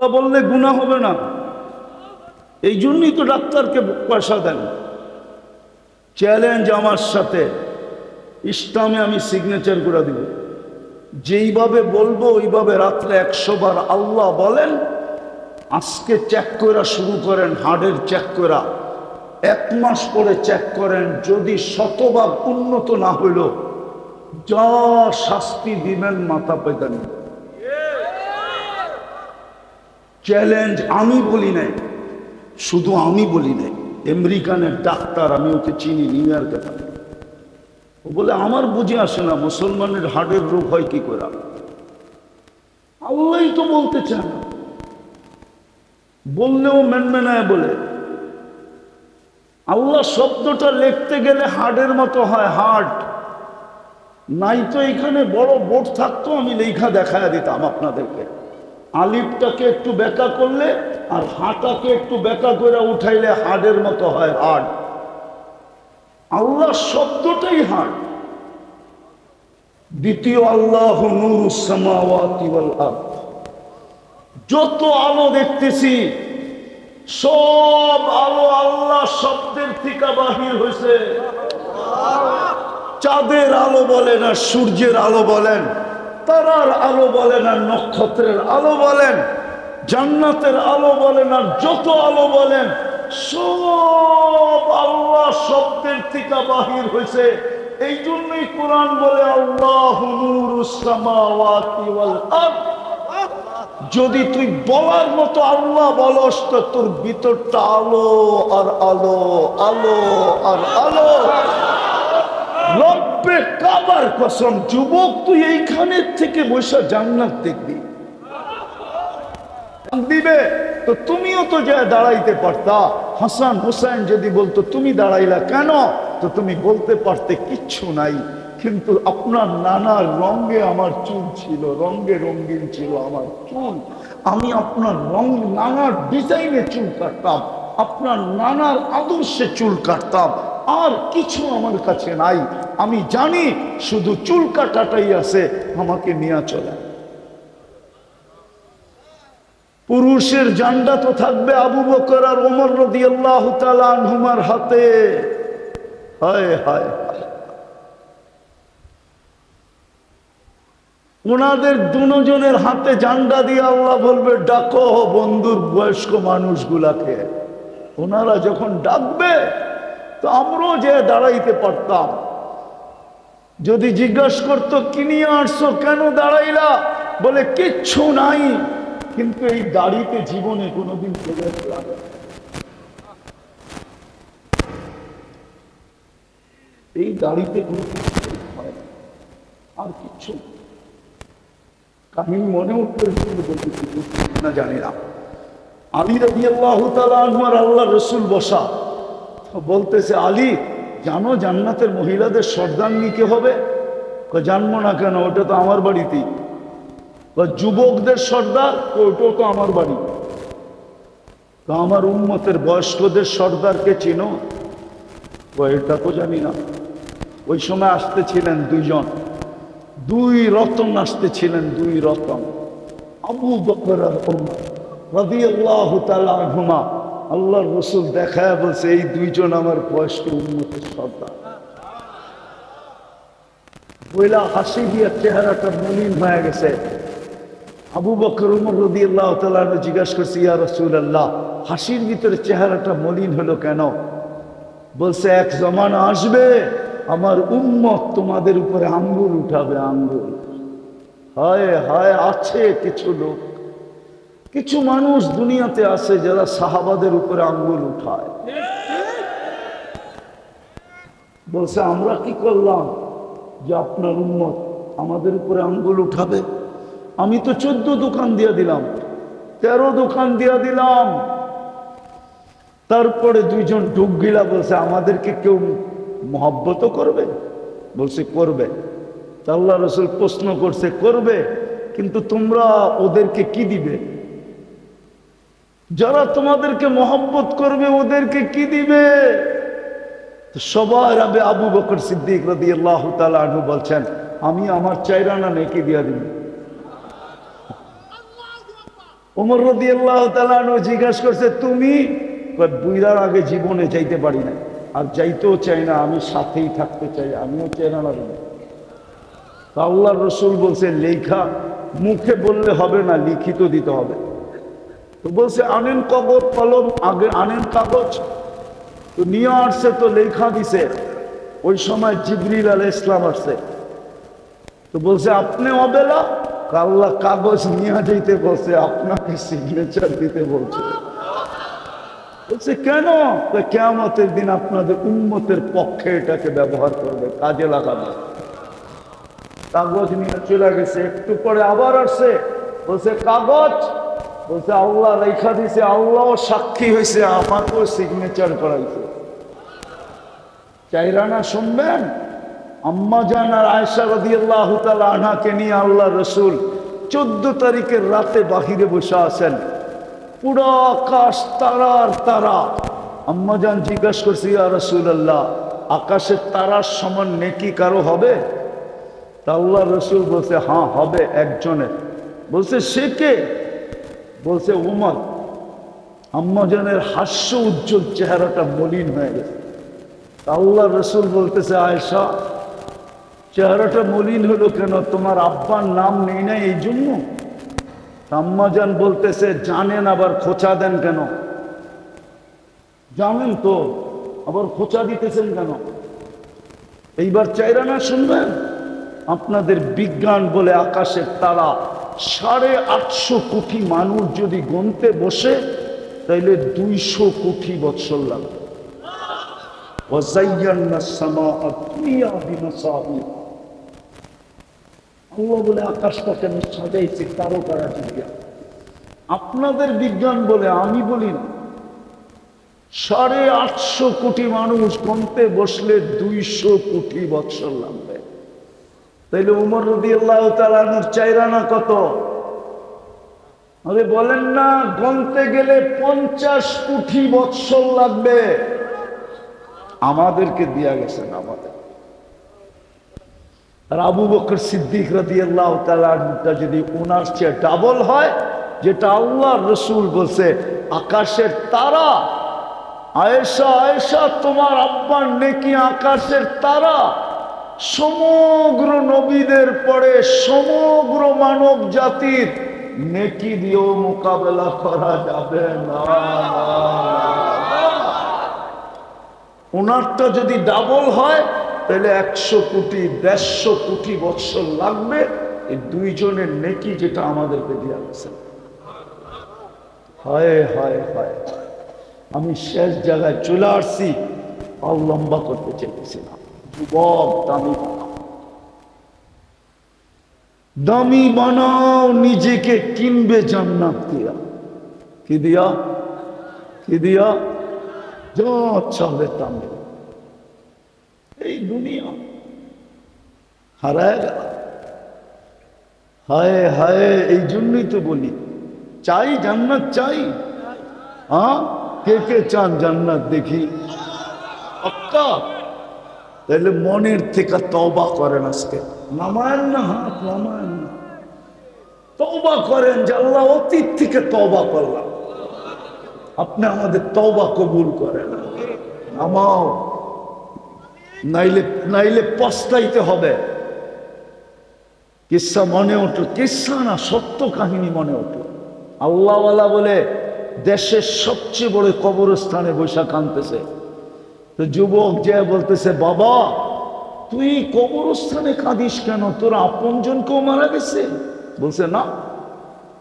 আল্লাহ বললে গুণা হবে না। এই জন্যই তো ডাক্তারকে পয়সা দেন। চ্যালেঞ্জ আমার সাথে। ইসলামে আমি সিগনেচার করে দিব। যেইভাবে বলব, ওইভাবে রাত্রে একশো বার আল্লাহ বলেন, আজকে চেক করা শুরু করেন হার্টের চেক করা এক মাস পরে চেক করেন, যদি শতভাগ উন্নত না হইল, যা শাস্তি দিবেন, মাথা পেতেন চ্যালেঞ্জ আমি বলি নাই, শুধু আমি বলি নাই। আমেরিকানের ডাক্তার, আমি ওকে চিনি নিউ ইয়র্কে ও বলে, আমার বুঝে আসে না, মুসলমানের হার্টের রোগ হয় কি করে? আল্লাহই তো বলতে চান বললেও মেনমেনায় বলে, আল্লাহ শব্দটা লিখতে গেলে হার্টের মতো হয়, হার্ট। নাই তো এখানে বড় বোর্ড থাকতো, আমি লেখা দেখায় দিতাম আপনাদেরকে। আলিফটাকে একটু বেকা করলে আর হাঁটাকে একটু বেকা করে উঠাইলে হাড়ের মতো হয় হাড়। আল্লাহ শব্দটাই হাড়। দ্বিতীয় আল্লাহ যত আলো দেখতেছি, সব আলো আল্লাহ শব্দের থেকে বাহির হয়েছে চাঁদের আলো বলেন আর সূর্যের আলো বলেন। তারার আলো বলেন আর নক্ষত্রের আলো বলেন, জান্নাতের আলো বলেন আর যত আলো বলেন, সব আল্লাহ শব্দের থেকে বাহির হয়েছে। এই জন্যই কোরআন বলে, আল্লাহ যদি তুই বলার মতো আল্লাহ বলস, তো তোর ভিতরটা আলো আর আলো আলো আর আলো। রব্বে কাবার কসম, যুবক তুই এইখানের থেকে বসে জান্নাত দেখবি। দিবে? তো তুমিও তো যা দাঁড়াইতে পারতা। হাসান হুসাইন যদি বলতো, তুমি দাঁড়াইলা কেন? তো তুমি বলতে পারতে, কিচ্ছু নাই। কিন্তু আপনার নানার রঙে আমার চুল ছিল, রঙে রঙিন ছিল আমার চুল। আমি আপনার রঙ, নানার ডিজাইনে চুল কাটতাম। আপনার নানার আদর্শে চুল কাটতাম। আর কিছু আমার কাছে নাই। আমি জানি শুধু চুল কাটাটাই আছে, আমাকে নিয়ে চলে। পুরুষের জান্ডা তো থাকবে আবু বকর আর ওমর রদি আল্লাহ আনহুমার হাতে। হায় হায়। ওনাদের দুজনের হাতে জান্ডা দিয়ে আল্লাহ বলবে, ডাকো বন্ধুর বয়স্ক মানুষগুলাকে। ওনারা যখন ডাকবে তো আমরাও যে দাঁড়াইতে পারতাম। যদি জিজ্ঞাসা করতো, কি নিয়ে আসছো? কেন দাঁড়াইলা? বলে, কিচ্ছু নাই। কিন্তু এই দাড়িতে জীবনে কোনোদিন এই দাড়িতে কোনো আর কিচ্ছু। কাহিনী মনে উঠতে না জানি না। আলী রবি আল্লাহ আর আল্লাহ রসুল বসা। বলতেছে আলী জানো জান্নাতের মহিলাদের সর্দাঙ্গী কে হবে? জানব না কেন ওটা তো আমার বাড়িতেই। যুবকদের সর্দার ওটাও তো আমার বাড়ি। তো আমার উন্মতের বয়স্কদের সর্দারকে চিনো? কয়, এটা তো জানি না। ওই সময় আসতেছিলেন দুইজন। দুই রতন আসতেছিলেন দুই রতন। আবু বকর রাদিয়াল্লাহু তাআলা আনহুমা আল্লাহর রসুল দেখা বলছে, এই দুইজন আমার বয়স্ক উন্মতের সর্দার বইলা হাসি দিয়ে চেহারাটা মলিন হয়ে গেছে। আবু বকর উমর রদি আল্লাহ তালা জিজ্ঞাসা করছে, ইয়া রসুল আল্লাহ হাসির ভিতরে চেহারাটা মলিন হলো কেন? বলছে, এক জমানা আসবে, আমার উম্মত তোমাদের উপরে আঙ্গুল উঠাবে, আঙ্গুল। হায় হায়, আছে কিছু লোক। কিছু মানুষ দুনিয়াতে আছে যারা সাহাবাদের উপরে আঙ্গুল উঠায়। বলছে, আমরা কি করলাম যে আপনার উন্মত আমাদের উপরে আঙ্গুল উঠাবে? আমি তো চোদ্দ দোকান দিয়ে দিলাম, তেরো দোকান দিয়ে দিলাম। তারপরে দুইজন ডুব গিলা বলছে, আমাদেরকে কেউ মহাব্বত করবে? বলছে, করবে। আল্লাহ রসুল প্রশ্ন করছে, করবে, কিন্তু তোমরা ওদেরকে কি দিবে? যারা তোমাদেরকে মহব্বত করবে, ওদেরকে কি দিবে? সবার আবে আবু বকর সিদ্দিক রদি আল্লাহ আনহু বলছেন, আমি আমার চাইরানা নেকি দিয়া দিব। ওমর রদি আল্লাহ তালানো জিজ্ঞাসা করছে, তুমি? বুইরার আগে জীবনে যাইতে পারি না আর যাইতেও চাই না, আমি সাথেই থাকতে চাই, আমিও চেনা লাগি না তা আল্লাহ রসুল বলছে, লেখা মুখে বললে হবে না, লিখিত দিতে হবে। তো বলছে, আনেন কাগজ কলম আগে আনেন কাগজ। তো নিয়ে আসছে তো লেখা দিছে। ওই সময় জিবরিল আল ইসলাম আসছে। তো বলছে, আপনি অবেলা? আল্লাহ কাগজ নিয়ে যেতে বলছে, আপনাকে সিগনেচার দিতে বলছে। বলছে, কেন? কেমতের দিন আপনাদের উন্মতের পক্ষে এটাকে ব্যবহার করবে, কাজে লাগাবে। কাগজ নিয়ে চলে গেছে, একটু পরে আবার আসছে। বলছে, কাগজ বলছে, আল্লাহ রেখা দিছে আল্লাহ সাক্ষী হয়েছে আমাকেও সিগনেচার করাইছে। চাইরানা শুনবেন? আম্মা জান আর আয়সা রদি আল্লাহ আনাকে নিয়ে আল্লাহ রসুল চোদ্দ তারিখের রাতে বাহিরে বসে আছেন। পুরো আকাশ তারার তারা। আম্মা জান জিজ্ঞাসা করছি, ইয়া রসুল আল্লাহ আকাশের তারার সমান নেকি কারও হবে? তা আল্লাহ রসুল বলছে হ্যাঁ হবে একজনের। বলছে, সে কে? বলছে, উমর, আম্মাজানের হাস্য উজ্জ্বল চেহারাটা মলিন হয়ে গেছে। আল্লাহ রসুল বলতেছে আয়সা চেহারাটা মলিন হলো কেন? তোমার আব্বার নাম নেই না এই জন্য? আম্মাজান বলতেছে, জানেন আবার খোঁচা দেন কেন? জানেন তো, আবার খোঁচা দিতেছেন কেন? এইবার চাইরা না শুনবেন? আপনাদের বিজ্ঞান বলে আকাশের তারা সাড়ে আটশো কোটি মানুষ যদি গণতে বসে, তাইলে দুইশো কোটি বৎসর লাগবে। বলে, আকাশটাকে আমি সাজাইছি কারও কারা বিজ্ঞান আপনাদের বিজ্ঞান বলে, আমি বলি না। সাড়ে আটশো কোটি মানুষ গণতে বসলে দুইশো কোটি বৎসর লাগবে। তাইলে উমর রদি আল্লাহ তালানোর চাইরানা কত? আরে বলেন না গনতে গেলে পঞ্চাশ কোটি বৎসর লাগবে। আমাদেরকে দিয়া গেছেন আমাদের আর আবু বকর সিদ্দিক রাদি আল্লাহ তালাটা যদি ওনার চেয়ে ডাবল হয়, যেটা আল্লাহ রসুল বলছে, আকাশের তারা। আয়েশা আয়েশা, তোমার আব্বার নেকি আকাশের তারা। সমগ্র নবীদের পরে সমগ্র মানব জাতির নেকি দিয়েও মোকাবেলা করা যাবে না। ওনারটা যদি ডাবল হয়, তাহলে একশো কোটি, দেড়শো কোটি বৎসর লাগবে এই দুইজনের নেকি যেটা আমাদেরকে দেওয়া গেছে হয় হয় হয়। আমি শেষ জায়গায় চলে আসছি আর লম্বা করতে চেয়েছি না যুবক দামি। বানাও দামি বানাও নিজেকে কিনবে জান্নাত দিয়া কি দিয়া? কি দিয়া? যা চলে তামে এই দুনিয়া হারায় গেল। হায় হায় এই জন্যই তো বলি চাই জান্নাত চাই। হ্যাঁ কে কে চান জান্নাত দেখি? পাক্কা তাহলে মনের থেকে তবা করেন আজকে। নামায়েন না হাত নামায়েন না। তবা করেন যে আল্লাহ অতীত থেকে তবা করলাম। আপনি আমাদের তবা কবুল করেন। নামাও। নাইলে নাইলে পস্তাইতে হবে। কিসা মনে উঠল কিসা না, সত্য কাহিনী মনে উঠল আল্লাহওয়ালা বলে, দেশের সবচেয়ে বড় কবরস্থানে বৈশাখ আনতেছে। তো যুবক যে বলতেছে, বাবা, তুই কবরস্থানে কাঁদিস কেন? তোর আপনজন কেউ মারা গেছে। বলছে, না।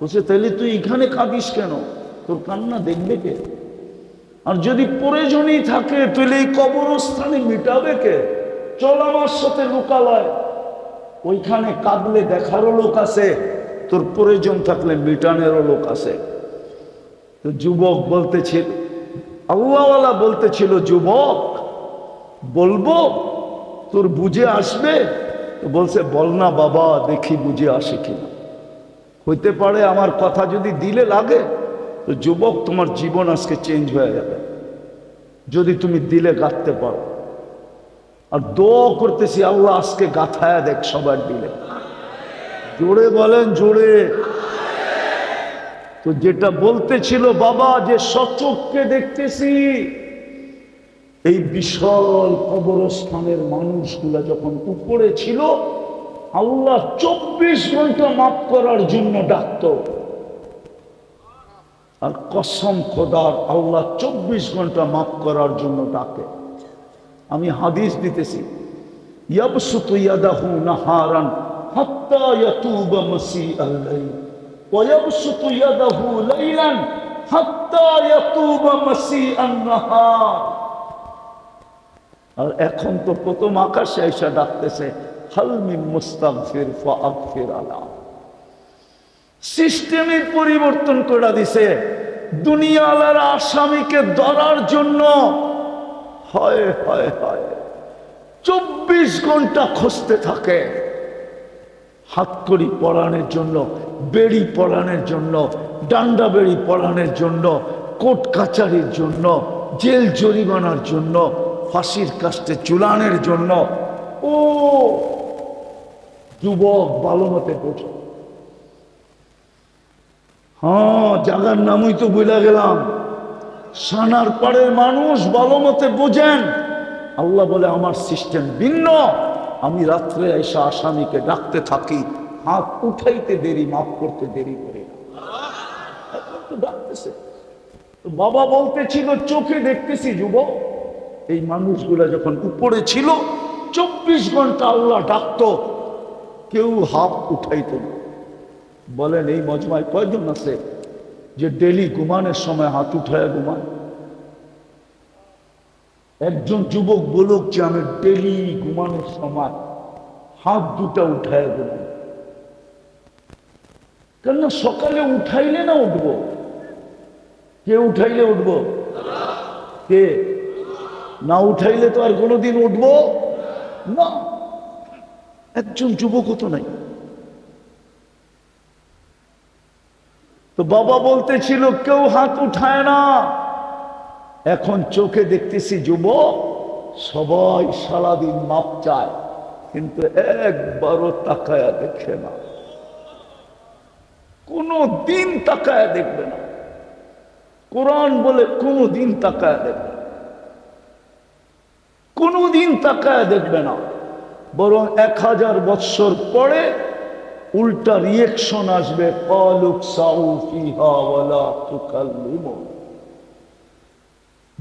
বলছে তাহলে তুই এখানে কাঁদিস কেন? তোর কান্না দেখবে কে? আর যদি প্রয়োজনই থাকে তাহলে এই কবরস্থানে মিটাবে কে? চল আমার সাথে লোকালয়। ওইখানে কাঁদলে দেখারও লোক আছে, তোর প্রয়োজন থাকলে মিটানেরও লোক আছে। তো যুবক বলতেছিল আল্লাহওয়ালা বলতেছিল, যুবক, বলব? তোর বুঝে আসবে? তো বলছে, বল না বাবা, দেখি বুঝে আসে কিনা। হইতে পারে আমার কথা যদি দিলে লাগে, তো যুবক, তোমার জীবন আজকে চেঞ্জ হয়ে যাবে। যদি তুমি দিলে গাঁথতে পারো। আর দোয়া করতেছি, আল্লাহ আজকে গাথায়া দেখ সবার দিলে। জোরে বলেন, জোরে। তো যেটা বলতেছিল বাবা, যে সচককে দেখতেছি, এই বিশাল কবরস্থানের মানুষগুলা যখন উপরে ছিল, আল্লাহ চব্বিশ ঘণ্টা মাফ করার জন্য ডাকত। আর কসম খোদার, আল্লাহ চব্বিশ ঘণ্টা মাফ করার জন্য ডাকে। আমি হাদিস দিতেছি, ইয়াবসুতু ইয়াদাহু নাহারান হাত্তা ইয়াতুবা মাসিআল লাইল। ইয়াবসুতু ইয়াদাহু লাইলান হাত্তা ইয়াতুবা মাসিআন নাহার আর এখন তো প্রথম আকাশে এসে ডাকতেছে হালমি মুস্তাগফির ফাগফির আলা। সিস্টেমের পরিবর্তন করে দিছে, দুনিয়ালার আসামিকে ধরার জন্য। হয় হয় হয়। চব্বিশ ঘণ্টা খুঁজতে থাকে। হাতকড়ি পড়ানোর জন্য, বেড়ি পড়ানোর জন্য, ডান্ডা বেড়ি পড়ানোর জন্য কোর্ট কাচারির জন্য, জেল জরিমানার জন্য, ফাঁসির কাস্টে চুলানের জন্য। ও যুবক ভালো মতে বোঝো হ্যাঁ জাগার নামই তো বুঝা গেলাম। সানার পাড়ের মানুষ ভালো মতে বোঝেন। আল্লাহ বলে, আমার সিস্টেম ভিন্ন। আমি রাত্রে এসে আসামিকে ডাকতে থাকি, হাত উঠাইতে দেরি, মাফ করতে দেরি করে ডাকতেছে। বাবা বলতেছিল, চোখে দেখতেছি যুবক। এই মানুষগুলা যখন উপরে ছিল, চব্বিশ ঘণ্টা আল্লাহ ডাকতো, কেউ হাত উঠাইতো না। বলেন, এই মজমায় কয়জন আছে যে ডেলি ঘুমানোর সময় হাত উঠায় ঘুমান একজন যুবক বলুক যে আমি ডেলি ঘুমানোর সময় হাত দুটা উঠায় ঘুমান কেননা সকালে উঠাইলে না উঠবো? কে উঠাইলে উঠবো? কে? না উঠাইলে তো আর কোনোদিন উঠবো? না। একজন যুবকও তো নাই। তো বাবা বলতেছিল, কেউ হাত উঠায় না। এখন চোখে দেখতেছি যুবক, সবাই সারাদিন মাপ চায়, কিন্তু একবারও তাকায়া দেখে না। কোনো দিন তাকায়া দেখবে না। কোরআন বলে কোনো দিন তাকায়া দেখবে কোনো দিন তাকায়া দেখবে না। বরং এক হাজার বৎসর পরে উল্টা রিয়েকশন আসবে, কলুক সাউ ফিহা ওয়ালা তুকাল্লিমু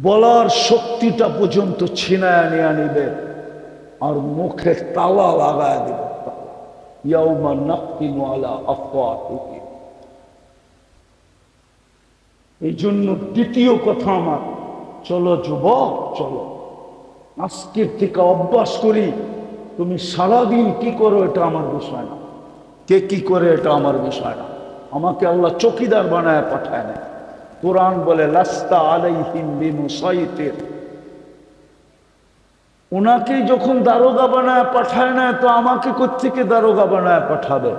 বলার শক্তিটা পর্যন্ত ছিনায় নিয়ে নিবে আর মুখে তালা লাগায় দিবে। ইয়াউমা নাক্তিমু আলা আফওয়াহিহিম। এই জন্য দ্বিতীয় কথা আমার, চলো যুবক, চলো। আজকের থেকে অভ্যাস করি, তুমি সারাদিন কি করো এটা আমার বিষয় না। কে কি করে এটা আমার বিষয় না। আমাকে আল্লাহ চকিদার বানায় পাঠায় না কোরআন বলে, লাস্তা আলাইহিম বিমুসাইতির। ওনাকে যখন দারোগা বানায়, পাঠায় না, তো আমাকে কোত্থেকে দারোগা বানায় পাঠাবে?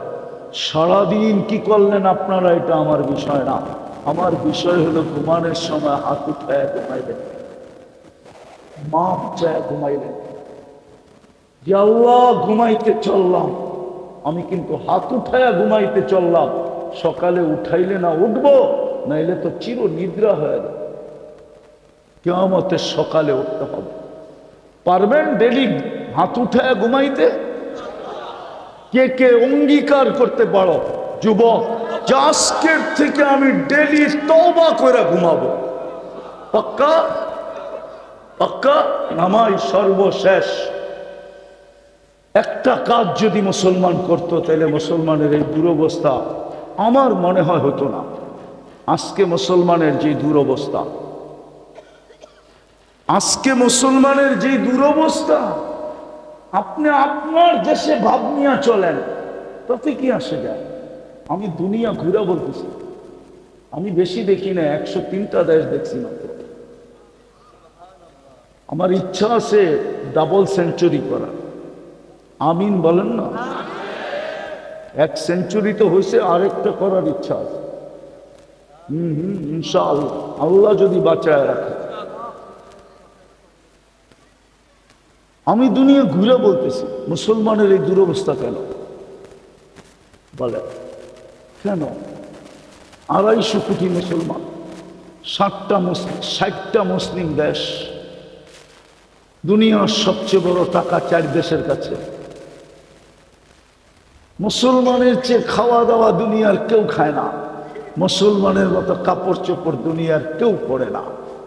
সারাদিন কি করলেন আপনারা? এটা আমার বিষয় না। আমার বিষয় হলো, ঘুমানোর সময় হাত উঠায় ঘুমাইবেন মাপ চায় ঘুমাইলেন। আল্লাহ, ঘুমাইতে চললাম। আমি কিন্তু হাত উঠায়া ঘুমাইতে চললাম। সকালে উঠাইলে না উঠবো? নাইলে তো চির নিদ্রা হয়ে যাবে কেমতের সকালে উঠতে হবে। পারবেন ডেলি হাত উঠায়া ঘুমাইতে? কে কে অঙ্গীকার করতে পারো? যুবক, আজকের থেকে আমি ডেলি তওবা করে ঘুমাবো। পাক্কা? পাক্কা? নামাই সর্বশেষ। একটা কাজ যদি মুসলমান করত তাহলে মুসলমানের এই দুরবস্থা আমার মনে হয় হতো না। আজকে মুসলমানের যে দুরবস্থা, আজকে মুসলমানের যে দুরবস্থা, আপনি আপনার দেশে ভাব নিয়ে চলেন, তাতে কি আসে যায়? আমি দুনিয়া ঘুরে বলতেছি, আমি বেশি দেখি না, একশো তিনটা দেশ দেখছি মাত্র। আমার ইচ্ছা আছে ডাবল সেঞ্চুরি করার আমিন বলেন না। এক সেঞ্চুরি তো হয়েছে আরেকটা করার ইচ্ছা আছে। হম আল্লাহ যদি বাঁচায় রাখে। আমি দুনিয়া ঘুরে বলতেছি, মুসলমানের এই দুরবস্থা কেন? বলে, কেন? আড়াইশো কোটি মুসলমান, ষাটটা মুসলিম ষাটটা মুসলিম দেশ, দুনিয়ার সবচেয়ে বড় টাকা চার দেশের কাছে। মুসলমানের চেয়ে খাওয়া দাওয়া দুনিয়ার কেউ খায় না। মুসলমানের মতো কাপড় চোপড় দুনিয়ার কেউ পরে না।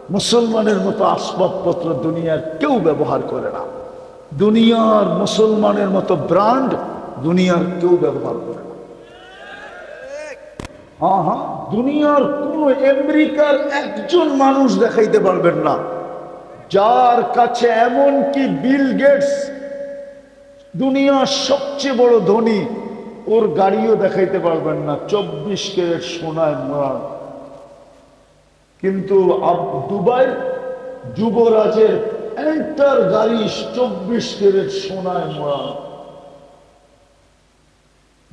মুসলমানের মতো আসবাবপত্র দুনিয়ার কেউ ব্যবহার করে না। দুনিয়ার মুসলমানের মতো ব্র্যান্ড দুনিয়ার কেউ ব্যবহার করে না। হ্যাঁ হ্যাঁ দুনিয়ার কোন আমেরিকার একজন মানুষ দেখাইতে পারবেন না। যার কাছে এমন কি বিল গেটস দুনিয়ার সবচেয়ে বড় ধনী ওর গাড়িও দেখাইতে পারবেন না। চব্বিশ ক্যারেট সোনায় মোড়ান কিন্তু আব- দুবাই যুবরাজের এন্টার গাড়ি চব্বিশ ক্যারেট সোনায় মোড়ান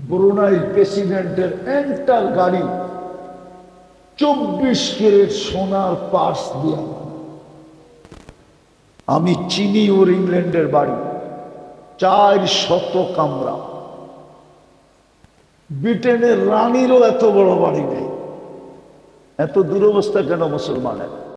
ব্রুনাই প্রেসিডেন্টের এন্টার গাড়ি চব্বিশ ক্যারেট সোনার পার্স দিয়া। আমি চিনি ওর ইংল্যান্ডের বাড়ি। চার শত কামরা ব্রিটেনের রানীরও এত বড় বাড়ি নেই। এত দুরবস্থা কেন মুসলমানের?